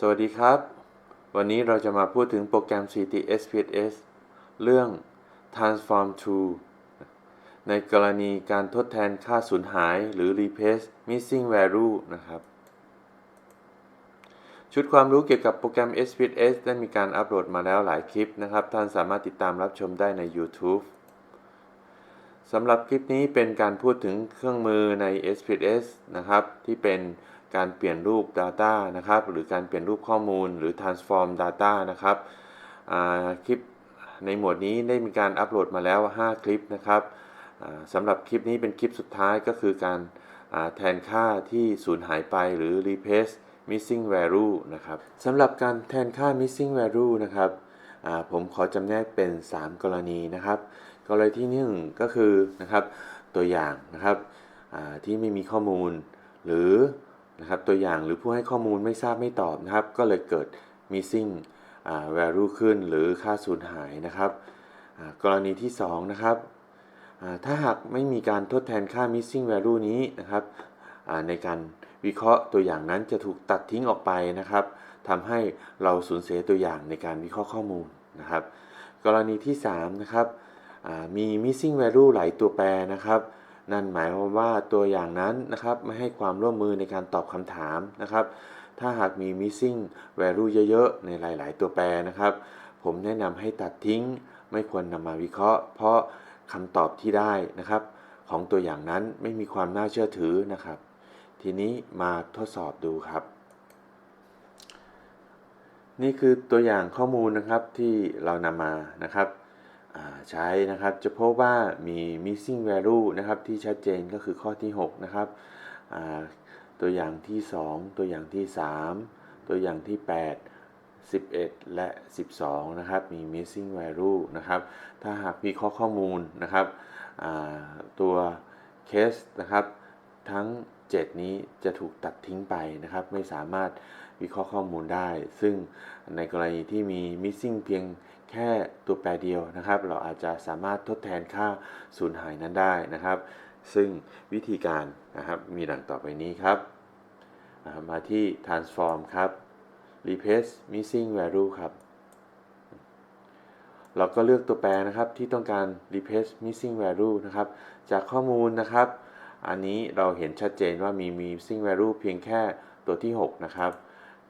สวัสดีครับ วันนี้เราจะมาพูดถึงโปรแกรม CT SPSS เรื่อง Transform to ในกรณีการทดแทนค่าสูญหายหรือ Replace Missing Value นะครับ ชุดความรู้เกี่ยวกับโปรแกรม SPSS ได้มีการอัปโหลดมาแล้วหลายคลิปนะครับ ท่านสามารถติดตามรับชมได้ใน YouTube สำหรับคลิปนี้เป็นการพูดถึงเครื่องมือใน SPSS นะครับ ที่เป็น การเปลี่ยนรูป Data นะครับ หรือการเปลี่ยนรูปข้อมูลหรือ Transform Data นะครับคลิปในหมวดนี้ได้มีการอัปโหลดมาแล้ว 5 คลิปนะครับสำหรับคลิปนี้เป็นคลิปสุดท้ายก็คือการแทนค่าที่สูญหายไปหรือ replace missing value นะครับสำหรับการแทนค่า missing value นะครับผมขอจำแนกเป็น 3 กรณีนะครับ กรณีที่หนึ่งก็คือนะครับตัวอย่างนะครับที่ไม่มีข้อมูล หรือ นะครับตัวอย่างหรือผู้ให้ข้อมูลไม่ทราบไม่ตอบนะครับ ก็เลยเกิด missing value ขึ้นหรือค่าสูญหายนะครับ กรณีที่ 2 นะครับถ้าหากไม่มีการทดแทนค่า missing value นี้นะครับในการวิเคราะห์ตัวอย่างนั้นจะถูกตัดทิ้งออกไปนะครับทำให้เราสูญเสียตัวอย่างในการวิเคราะห์ข้อมูลนะครับ กรณีที่ 3 นะครับมี missing value หลายตัวแปรนะครับ นั่นหมายความว่าตัวอย่างนั้นนะครับไม่ให้ความร่วมมือในการตอบคำถามนะครับ ถ้าหากมี missing value เยอะๆ ในหลาย ๆ ตัวแปรนะครับ ผมแนะนำให้ตัดทิ้ง ไม่ควรนำมาวิเคราะห์ เพราะคำตอบที่ได้นะครับ ของตัวอย่างนั้นไม่มีความน่าเชื่อถือนะครับ ทีนี้มาทดสอบดูครับ นี่คือตัวอย่างข้อมูลนะครับที่เรานำมานะครับ ใช้นะครับจะพบว่ามี missing value นะครับที่ชัดเจนก็คือข้อที่ 6 นะครับตัวอย่างที่ 2 ตัวอย่างที่ 3 ตัวอย่างที่ 8 11 และ 12 นะครับ มี missing value นะครับ ถ้าหากวิเคราะห์ข้อมูลนะครับตัวเคสนะครับ ทั้ง 7 นี้จะถูกตัดทิ้งไปนะครับ ไม่สามารถวิเคราะห์ข้อมูลได้ ซึ่งในกรณีที่มี missing เพียงแค่ตัวแปรเดียวนะครับ เราอาจจะสามารถทดแทนค่าสูญหายนั้นได้นะครับ ซึ่งวิธีการนะครับมีดังต่อไปนี้ครับ มาที่ transform ครับ replace missing value ครับ เราก็เลือกตัวแปรนะครับที่ต้องการ replace missing value นะครับ จากข้อมูลนะครับ อันนี้เราเห็นชัดเจนว่ามี missing value เพียงแค่ตัวที่ 6 นะครับ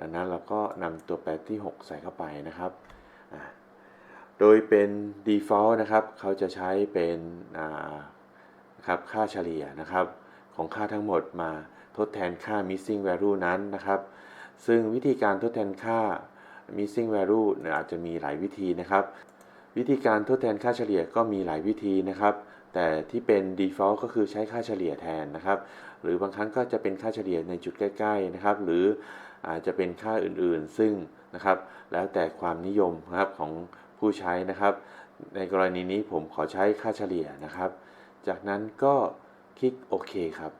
ดังนั้นเราก็นำตัวแปรที่ 6 ใส่เข้าไปนะครับ โดยเป็น default นะครับ เขาจะใช้เป็นครับค่าเฉลี่ยนะครับ ของค่าทั้งหมดมาทดแทนค่า missing value นั้นนะครับ ซึ่งวิธีการทดแทนค่า missing value เนี่ยอาจจะมีหลายวิธีนะครับ วิธีการทดแทนค่าเฉลี่ยก็มีหลายวิธีนะครับ แต่ที่เป็น default ก็คือใช้ค่าเฉลี่ยแทนนะครับ หรือบางครั้งก็จะเป็นค่าเฉลี่ยในจุดใกล้ๆนะครับ หรืออาจจะเป็นค่าอื่นๆ ซึ่งนะครับ แล้วแต่ความนิยมนะครับของผู้ใช้นะครับ ในกรณีนี้ผมขอใช้ค่าเฉลี่ยนะครับ จากนั้นก็คลิกโอเคครับ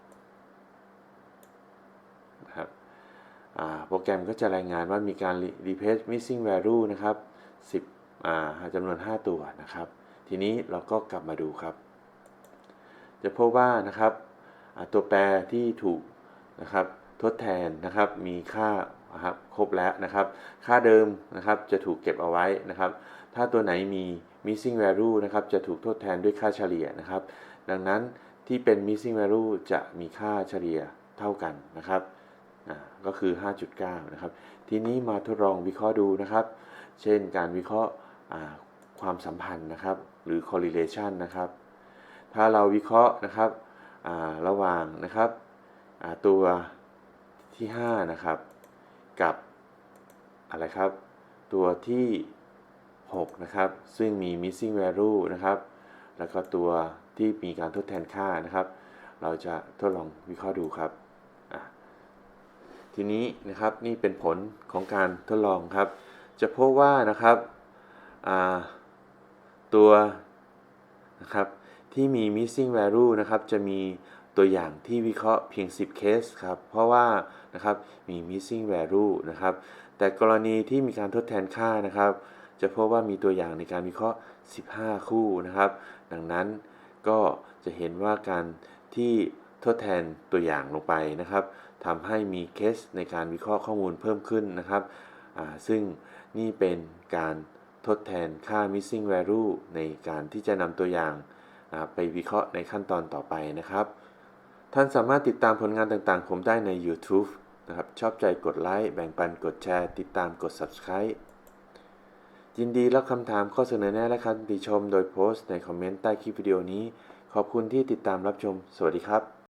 นะครับโปรแกรมก็จะรายงานว่ามีการ replace missing value นะครับ10จำนวน 5 ตัวนะครับ ทีนี้เราก็กลับมาดูครับ จะพบว่านะครับตัวแปรที่ถูกนะครับทดแทนนะครับมีค่านะครับครบแล้วนะครับ ค่าเดิมนะครับจะถูกเก็บเอาไว้นะครับ ถ้าตัวไหนมี missing value นะครับจะถูกทดแทนด้วยค่าเฉลี่ยนะครับ ดังนั้นที่เป็น missing value จะมีค่าเฉลี่ยเท่ากันนะครับอ่าก็คือ 5.9 นะครับ ทีนี้มาทดลองวิเคราะห์ดูนะครับ เช่นการวิเคราะห์ความสัมพันธ์นะครับ หรือ correlation นะครับ ถ้าเราวิเคราะห์นะครับระหว่างนะครับตัวที่ 5 นะครับ กับอะไรครับ ตัวที่ 6 นะครับ ซึ่งมี missing value นะครับ แล้วก็ตัวที่มีการทดแทนค่านะครับ เราจะทดลองวิเคราะห์ดูครับ ทีนี้นะครับนี่เป็นผลของการทดลองครับ จะพบว่านะครับตัวนะครับ ที่มี missing value นะครับ จะมีตัวอย่างที่วิเคราะห์เพียง 10 เคสครับ เพราะว่านะครับมี missing value นะครับ แต่กรณีที่มีการทดแทนค่านะครับ จะพบว่ามีตัวอย่างในการวิเคราะห์ 15 คู่นะครับ ดังนั้นก็จะเห็นว่าการที่ทดแทนตัวอย่างลงไปนะครับทำให้มีเคสในการวิเคราะห์ข้อมูลเพิ่มขึ้นนะครับ ซึ่งนี่เป็นการทดแทนค่า missing value ในการที่จะนำตัวอย่าง ไปวิเคราะห์ในขั้นตอนต่อไปนะครับ ท่านสามารถติดตามผลงานต่างๆ ผมได้ใน YouTube นะครับ ชอบใจกดไลค์ แบ่งปันกดแชร์ ติดตามกด Subscribe ยินดีรับคำถามข้อเสนอแนะและคำติชมโดยโพสต์ในคอมเมนต์ใต้คลิปวิดีโอนี้ ขอบคุณที่ติดตามรับชม สวัสดีครับ